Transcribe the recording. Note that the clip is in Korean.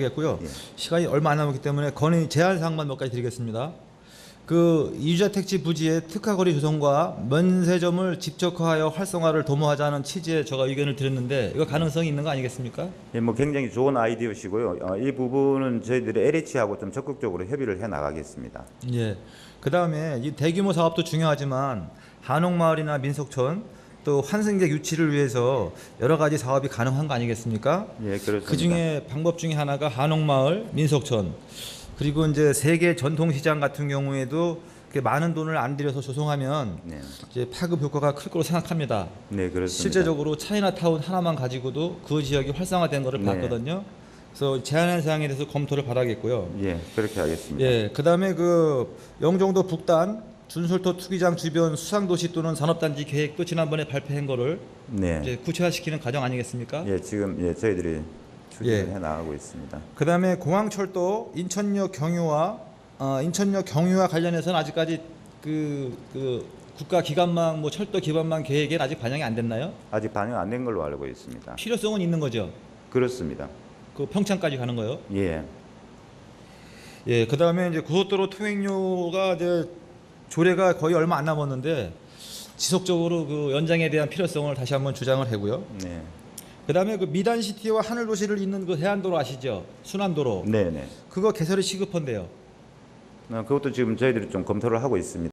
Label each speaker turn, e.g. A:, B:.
A: 겠고요.
B: 예.
A: 시간이 얼마 안 남았기 때문에 건의 제한 사항만 몇 가지 드리겠습니다. 그 이주자 택지 부지의 특화거리 조성과 면세점을 집적화하여 활성화를 도모하자는 취지의 제가 의견을 드렸는데 이거 가능성이 있는 거 아니겠습니까?
B: 예, 뭐 굉장히 좋은 아이디어시고요. 어, 이 부분은 저희들이 LH하고 좀 적극적으로 협의를 해 나가겠습니다.
A: 예. 그 다음에 이 대규모 사업도 중요하지만 한옥마을이나 민속촌 또 환승객 유치를 위해서 여러 가지 사업이 가능한 거 아니겠습니까?
B: 예, 그렇습니다.
A: 그 중에 방법 중에 하나가 한옥마을, 민속촌 그리고 이제 세계 전통시장 같은 경우에도 많은 돈을 안 들여서 조성하면
B: 네,
A: 이제 파급 효과가 클 거로 생각합니다.
B: 네 그렇습니다.
A: 실제적으로 차이나타운 하나만 가지고도 그 지역이 활성화된 거를
B: 네.
A: 봤거든요. 그래서 제한한 사항에 대해서 검토를 바라겠고요.
B: 예, 그렇게 하겠습니다.
A: 예, 그다음에 그 영종도 북단 준솔토 투기장 주변 수상도시 또는 산업단지 계획도 지난번에 발표한 거를
B: 네,
A: 이제 구체화시키는 과정 아니겠습니까?
B: 예, 지금 예, 저희들이 추진을
A: 예.
B: 해 나가고 있습니다.
A: 그다음에 공항철도 인천역 경유와 어, 인천역 경유와 관련해서는 아직까지 그, 그 국가 기관망 뭐 철도 기반망 계획에 아직 반영이 안 됐나요?
B: 아직 반영 안 된 걸로 알고 있습니다.
A: 필요성은 있는 거죠.
B: 그렇습니다.
A: 그 평창까지 가는 거요.
B: 예,
A: 예, 그다음에 이제 고속도로 통행료가 이제 조례가 거의 얼마 안 남았는데 지속적으로 그 연장에 대한 필요성을 다시 한번 주장을 하고요.
B: 네,
A: 그다음에 그 미단 시티와 하늘 도시를 잇는 그 해안도로 아시죠? 순환도로.
B: 네, 네.
A: 그거 개설이 시급한데요.
B: 어, 그것도 지금 저희들이 좀 검토를 하고 있습니다.